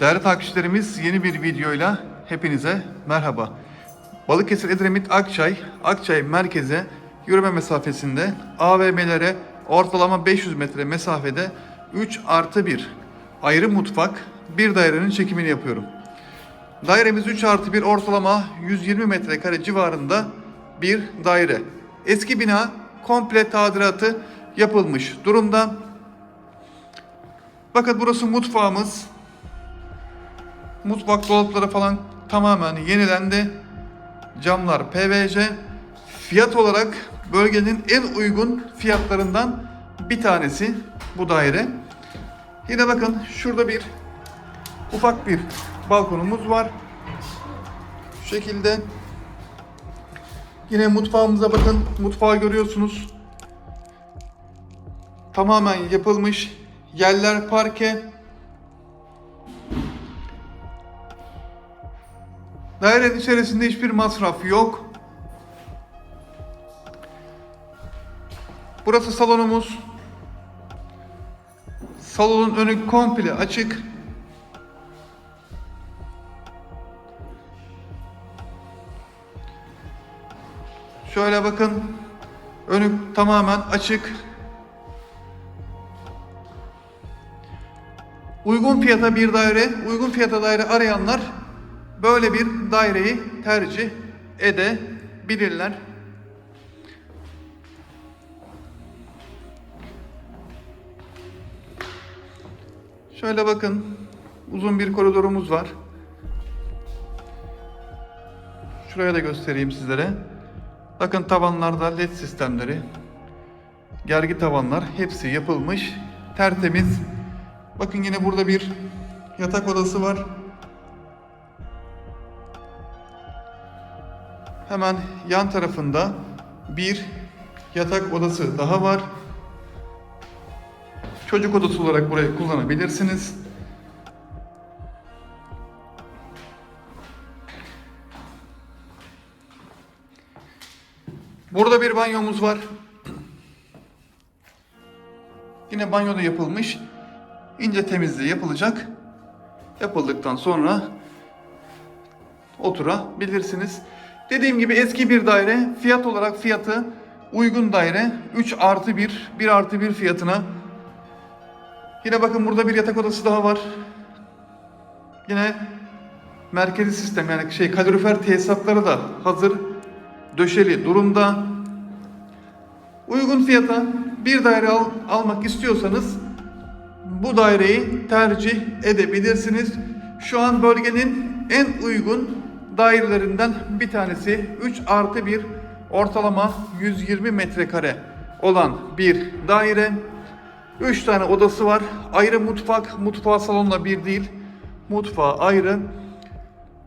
Değerli takipçilerimiz yeni bir videoyla hepinize merhaba. Balıkesir Edremit Akçay, Akçay merkeze yürüme mesafesinde AVM'lere ortalama 500 metre mesafede 3 artı 1 ayrı mutfak bir dairenin çekimini yapıyorum. Dairemiz 3 artı 1 ortalama 120 metrekare civarında bir daire. Eski bina komple tadilatı yapılmış durumda. Bakın burası mutfağımız. Mutfak dolapları falan tamamen yenilendi. Camlar PVC. Fiyat olarak bölgenin en uygun fiyatlarından bir tanesi bu daire. Yine bakın şurada bir ufak bir balkonumuz var. Şu şekilde. Yine mutfağımıza bakın. Mutfağı görüyorsunuz. Tamamen yapılmış. Yerler parke. Dairenin içerisinde hiçbir masraf yok. Burası salonumuz. Salonun önü komple açık. Şöyle bakın. Önü tamamen açık. Uygun fiyata bir daire, uygun fiyata daire arayanlar böyle bir daireyi tercih edebilirler. Şöyle bakın. Uzun bir koridorumuz var. Şuraya da göstereyim sizlere. Bakın tavanlarda led sistemleri, gergi tavanlar hepsi yapılmış. Tertemiz. Bakın yine burada bir yatak odası var. Hemen yan tarafında bir yatak odası daha var. Çocuk odası olarak burayı kullanabilirsiniz. Burada bir banyomuz var. Yine banyoda yapılmış. İnce temizliği yapılacak. Yapıldıktan sonra oturabilirsiniz. Dediğim gibi eski bir daire. Fiyat olarak fiyatı uygun daire. 3 artı 1, 1 artı 1 fiyatına. Yine bakın burada bir yatak odası daha var. Yine merkezi sistem yani şey kalorifer tesisatları da hazır döşeli durumda. Uygun fiyata bir daire al- almak istiyorsanız bu daireyi tercih edebilirsiniz. Şu an bölgenin en uygun dairelerinden bir tanesi 3 artı 1 ortalama 120 metrekare olan bir daire. 3 tane odası var. Ayrı mutfak, mutfağı salonla bir değil. Mutfağı ayrı.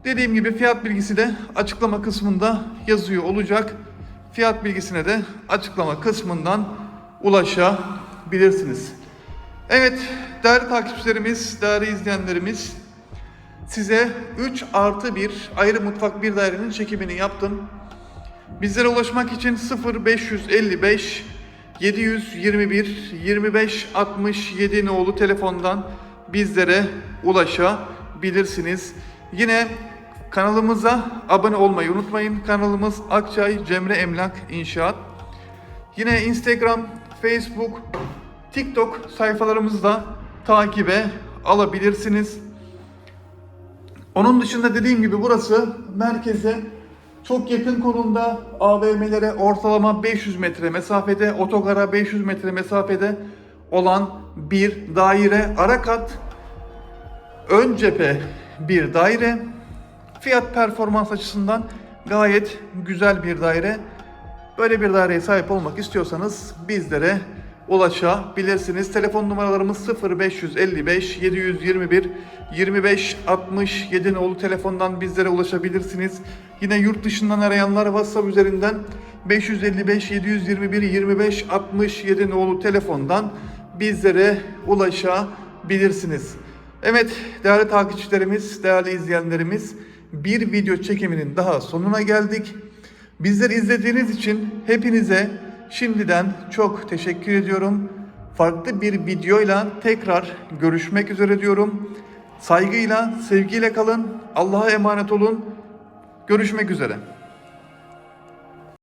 Dediğim gibi fiyat bilgisi de açıklama kısmında yazıyor olacak. Fiyat bilgisine de açıklama kısmından ulaşabilirsiniz. Evet değerli takipçilerimiz, değerli izleyenlerimiz size 3 artı 1 ayrı mutfak bir dairenin çekimini yaptım. Bizlere ulaşmak için 0555 721 25 67 nolu telefondan bizlere ulaşabilirsiniz. Yine kanalımıza abone olmayı unutmayın. Kanalımız Akçay Cemre Emlak İnşaat. Yine Instagram, Facebook, TikTok sayfalarımızı da takibe alabilirsiniz. Onun dışında dediğim gibi burası merkeze çok yakın konumda AVM'lere ortalama 500 metre mesafede, otogara 500 metre mesafede olan bir daire. Ara kat ön cephe bir daire. Fiyat performans açısından gayet güzel bir daire. Böyle bir daireye sahip olmak istiyorsanız bizlere ulaşabilirsiniz. Telefon numaralarımız 0555 721 25 67 nolu telefondan bizlere ulaşabilirsiniz. Yine yurt dışından arayanlar WhatsApp üzerinden 555 721 25 67 nolu telefondan bizlere ulaşabilirsiniz. Evet değerli takipçilerimiz, değerli izleyenlerimiz bir video çekiminin daha sonuna geldik. Bizleri izlediğiniz için hepinize şimdiden çok teşekkür ediyorum. Farklı bir videoyla tekrar görüşmek üzere diyorum. Saygıyla, sevgiyle kalın. Allah'a emanet olun. Görüşmek üzere.